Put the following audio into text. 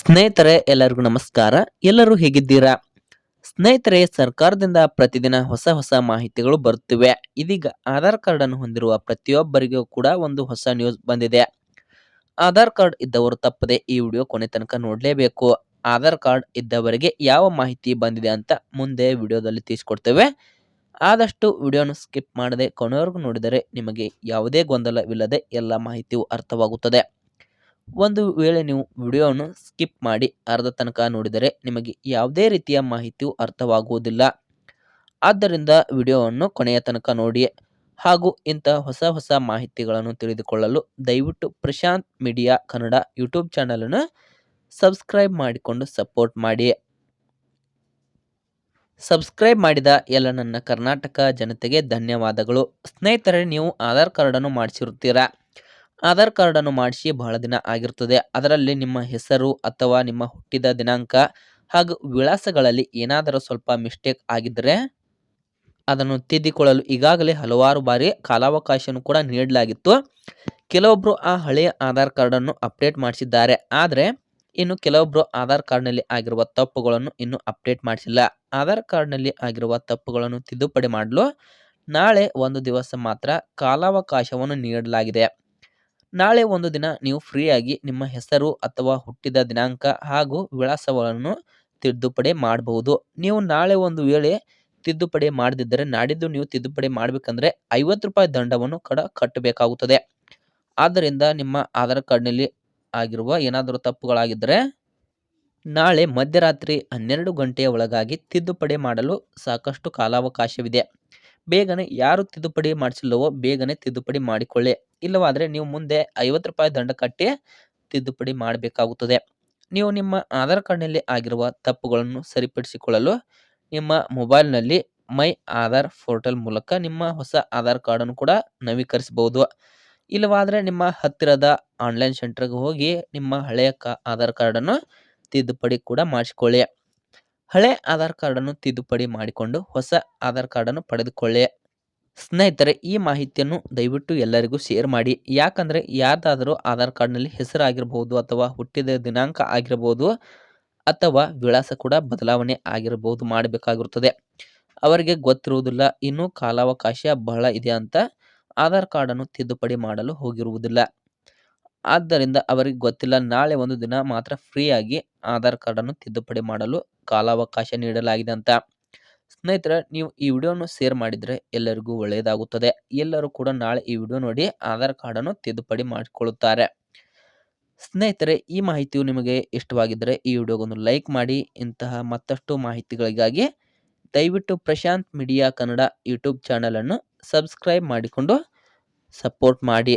ಸ್ನೇಹಿತರೆ, ಎಲ್ಲರಿಗೂ ನಮಸ್ಕಾರ. ಎಲ್ಲರೂ ಹೇಗಿದ್ದೀರಾ? ಸ್ನೇಹಿತರೆ, ಸರ್ಕಾರದಿಂದ ಪ್ರತಿದಿನ ಹೊಸ ಹೊಸ ಮಾಹಿತಿಗಳು ಬರುತ್ತಿವೆ. ಇದೀಗ ಆಧಾರ್ ಕಾರ್ಡ್ ಅನ್ನು ಹೊಂದಿರುವ ಪ್ರತಿಯೊಬ್ಬರಿಗೂ ಕೂಡ ಒಂದು ಹೊಸ ನ್ಯೂಸ್ ಬಂದಿದೆ. ಆಧಾರ್ ಕಾರ್ಡ್ ಇದ್ದವರು ತಪ್ಪದೆ ಈ ವಿಡಿಯೋ ಕೊನೆ ತನಕ ನೋಡಲೇಬೇಕು. ಆಧಾರ್ ಕಾರ್ಡ್ ಇದ್ದವರಿಗೆ ಯಾವ ಮಾಹಿತಿ ಬಂದಿದೆ ಅಂತ ಮುಂದೆ ವಿಡಿಯೋದಲ್ಲಿ ತಿಳಿಸ್ಕೊಡ್ತೇವೆ. ಆದಷ್ಟು ವಿಡಿಯೋನ ಸ್ಕಿಪ್ ಮಾಡದೆ ಕೊನೆವರೆಗೂ ನೋಡಿದರೆ ನಿಮಗೆ ಯಾವುದೇ ಗೊಂದಲವಿಲ್ಲದೆ ಎಲ್ಲ ಮಾಹಿತಿಯು ಅರ್ಥವಾಗುತ್ತದೆ. ಒಂದು ವೇಳೆ ನೀವು ವಿಡಿಯೋವನ್ನು ಸ್ಕಿಪ್ ಮಾಡಿ ಅರ್ಧ ತನಕ ನೋಡಿದರೆ ನಿಮಗೆ ಯಾವುದೇ ರೀತಿಯ ಮಾಹಿತಿಯು ಅರ್ಥವಾಗುವುದಿಲ್ಲ. ಆದ್ದರಿಂದ ವಿಡಿಯೋವನ್ನು ಕೊನೆಯ ತನಕ ನೋಡಿ ಹಾಗೂ ಇಂಥ ಹೊಸ ಹೊಸ ಮಾಹಿತಿಗಳನ್ನು ತಿಳಿದುಕೊಳ್ಳಲು ದಯವಿಟ್ಟು ಪ್ರಶಾಂತ್ ಮೀಡಿಯಾ ಕನ್ನಡ ಯೂಟ್ಯೂಬ್ ಚಾನಲನ್ನು ಸಬ್ಸ್ಕ್ರೈಬ್ ಮಾಡಿಕೊಂಡು ಸಪೋರ್ಟ್ ಮಾಡಿ ಸಬ್ಸ್ಕ್ರೈಬ್ ಮಾಡಿದ ಎಲ್ಲ ನನ್ನ ಕರ್ನಾಟಕ ಜನತೆಗೆ ಧನ್ಯವಾದಗಳು. ಸ್ನೇಹಿತರೆ, ನೀವು ಆಧಾರ್ ಕಾರ್ಡನ್ನು ಮಾಡಿಸಿರುತ್ತೀರಾ? ಆಧಾರ್ ಕಾರ್ಡನ್ನು ಮಾಡಿಸಿ ಬಹಳ ದಿನ ಆಗಿರ್ತದೆ. ಅದರಲ್ಲಿ ನಿಮ್ಮ ಹೆಸರು ಅಥವಾ ನಿಮ್ಮ ಹುಟ್ಟಿದ ದಿನಾಂಕ ಹಾಗೂ ವಿಳಾಸಗಳಲ್ಲಿ ಏನಾದರೂ ಸ್ವಲ್ಪ ಮಿಸ್ಟೇಕ್ ಆಗಿದ್ದರೆ ಅದನ್ನು ತಿದ್ದಿಕೊಳ್ಳಲು ಈಗಾಗಲೇ ಹಲವಾರು ಬಾರಿ ಕಾಲಾವಕಾಶವನ್ನು ಕೂಡ ನೀಡಲಾಗಿತ್ತು. ಕೆಲವೊಬ್ಬರು ಆ ಹಳೆಯ ಆಧಾರ್ ಕಾರ್ಡನ್ನು ಅಪ್ಡೇಟ್ ಮಾಡಿಸಿದ್ದಾರೆ. ಆದರೆ ಇನ್ನು ಕೆಲವೊಬ್ಬರು ಆಧಾರ್ ಕಾರ್ಡ್ನಲ್ಲಿ ಆಗಿರುವ ತಪ್ಪುಗಳನ್ನು ಇನ್ನೂ ಅಪ್ಡೇಟ್ ಮಾಡಿಸಿಲ್ಲ. ಆಧಾರ್ ಕಾರ್ಡ್ನಲ್ಲಿ ಆಗಿರುವ ತಪ್ಪುಗಳನ್ನು ತಿದ್ದುಪಡಿ ಮಾಡಲು ನಾಳೆ ಒಂದು ದಿವಸ ಮಾತ್ರ ಕಾಲಾವಕಾಶವನ್ನು ನೀಡಲಾಗಿದೆ. ನಾಳೆ ಒಂದು ದಿನ ನೀವು ಫ್ರೀಯಾಗಿ ನಿಮ್ಮ ಹೆಸರು ಅಥವಾ ಹುಟ್ಟಿದ ದಿನಾಂಕ ಹಾಗೂ ವಿಳಾಸವನ್ನು ತಿದ್ದುಪಡಿ ಮಾಡಬಹುದು ನೀವು ನಾಳೆ ಒಂದು ವೇಳೆ ತಿದ್ದುಪಡಿ ಮಾಡದಿದ್ದರೆ, ನಾಡಿದ್ದು ನೀವು ತಿದ್ದುಪಡಿ ಮಾಡಬೇಕಂದ್ರೆ ಐವತ್ತು ರೂಪಾಯಿ ದಂಡವನ್ನು ಕಡ ಕಟ್ಟಬೇಕಾಗುತ್ತದೆ. ಆದ್ದರಿಂದ ನಿಮ್ಮ ಆಧಾರ್ ಕಾರ್ಡ್ನಲ್ಲಿ ಆಗಿರುವ ಏನಾದರೂ ತಪ್ಪುಗಳಾಗಿದ್ದರೆ, ನಾಳೆ ಮಧ್ಯರಾತ್ರಿ ಹನ್ನೆರಡು ಗಂಟೆಯ ಒಳಗಾಗಿ ತಿದ್ದುಪಡಿ ಮಾಡಲು ಸಾಕಷ್ಟು ಕಾಲಾವಕಾಶವಿದೆ. ಬೇಗನೆ ಯಾರು ತಿದ್ದುಪಡಿ ಮಾಡಿಸಿಲ್ಲವೋ ಬೇಗನೆ ತಿದ್ದುಪಡಿ ಮಾಡಿಕೊಳ್ಳಿ. ಇಲ್ಲವಾದರೆ ನೀವು ಮುಂದೆ ಐವತ್ತು ರೂಪಾಯಿ ದಂಡ ಕಟ್ಟಿ ತಿದ್ದುಪಡಿ ಮಾಡಬೇಕಾಗುತ್ತದೆ. ನೀವು ನಿಮ್ಮ ಆಧಾರ್ ಕಾರ್ಡ್ನಲ್ಲಿ ಆಗಿರುವ ತಪ್ಪುಗಳನ್ನು ಸರಿಪಡಿಸಿಕೊಳ್ಳಲು ನಿಮ್ಮ ಮೊಬೈಲ್ನಲ್ಲಿ ಮೈ ಆಧಾರ್ ಪೋರ್ಟಲ್ ಮೂಲಕ ನಿಮ್ಮ ಹೊಸ ಆಧಾರ್ ಕಾರ್ಡನ್ನು ಕೂಡ ನವೀಕರಿಸಬಹುದು. ಇಲ್ಲವಾದರೆ ನಿಮ್ಮ ಹತ್ತಿರದ ಆನ್ಲೈನ್ ಸೆಂಟರ್ಗೆ ಹೋಗಿ ನಿಮ್ಮ ಹಳೆಯ ಕಾ, ಆಧಾರ್ ಕಾರ್ಡನ್ನು ತಿದ್ದುಪಡಿ ಕೂಡ ಮಾಡಿಸಿಕೊಳ್ಳಿ. ಹಳೆ ಆಧಾರ್ ಕಾರ್ಡನ್ನು ತಿದ್ದುಪಡಿ ಮಾಡಿಕೊಂಡು ಹೊಸ ಆಧಾರ್ ಕಾರ್ಡನ್ನು ಪಡೆದುಕೊಳ್ಳಿ. ಸ್ನೇಹಿತರೆ, ಈ ಮಾಹಿತಿಯನ್ನು ದಯವಿಟ್ಟು ಎಲ್ಲರಿಗೂ ಶೇರ್ ಮಾಡಿ. ಯಾಕಂದರೆ, ಯಾರ್ದಾದರೂ ಆಧಾರ್ ಕಾರ್ಡ್ನಲ್ಲಿ ಹೆಸರಾಗಿರ್ಬೋದು ಅಥವಾ ಹುಟ್ಟಿದ ದಿನಾಂಕ ಆಗಿರ್ಬೋದು ಅಥವಾ ವಿಳಾಸ ಕೂಡ ಬದಲಾವಣೆ ಆಗಿರಬಹುದು ಮಾಡಬೇಕಾಗಿರುತ್ತದೆ. ಅವರಿಗೆ ಗೊತ್ತಿರುವುದಿಲ್ಲ, ಇನ್ನೂ ಕಾಲಾವಕಾಶ ಬಹಳ ಇದೆ ಅಂತ ಆಧಾರ್ ಕಾರ್ಡನ್ನು ತಿದ್ದುಪಡಿ ಮಾಡಲು ಹೋಗಿರುವುದಿಲ್ಲ. ಆದ್ದರಿಂದ ಅವರಿಗೆ ಗೊತ್ತಿಲ್ಲ. ನಾಳೆ ಒಂದು ದಿನ ಮಾತ್ರ ಫ್ರೀಯಾಗಿ ಆಧಾರ್ ಕಾರ್ಡನ್ನು ತಿದ್ದುಪಡಿ ಮಾಡಲು ಕಾಲಾವಕಾಶ ನೀಡಲಾಗಿದೆ ಅಂತ ಸ್ನೇಹಿತರೆ, ನೀವು ಈ ವಿಡಿಯೋನು ಶೇರ್ ಮಾಡಿದರೆ ಎಲ್ಲರಿಗೂ ಒಳ್ಳೆಯದಾಗುತ್ತದೆ. ಎಲ್ಲರೂ ಕೂಡ ನಾಳೆ ಈ ವಿಡಿಯೋ ನೋಡಿ ಆಧಾರ್ ಕಾರ್ಡನ್ನು ತಿದ್ದುಪಡಿ ಮಾಡಿಕೊಳ್ಳುತ್ತಾರೆ. ಸ್ನೇಹಿತರೆ, ಈ ಮಾಹಿತಿಯು ನಿಮಗೆ ಇಷ್ಟವಾಗಿದ್ದರೆ ಈ ವಿಡಿಯೋಗೊಂದು ಲೈಕ್ ಮಾಡಿ. ಇಂತಹ ಮತ್ತಷ್ಟು ಮಾಹಿತಿಗಳಿಗಾಗಿ ದಯವಿಟ್ಟು ಪ್ರಶಾಂತ್ ಮೀಡಿಯಾ ಕನ್ನಡ ಯೂಟ್ಯೂಬ್ ಚಾನಲನ್ನು ಸಬ್ಸ್ಕ್ರೈಬ್ ಮಾಡಿಕೊಂಡು ಸಪೋರ್ಟ್ ಮಾಡಿ.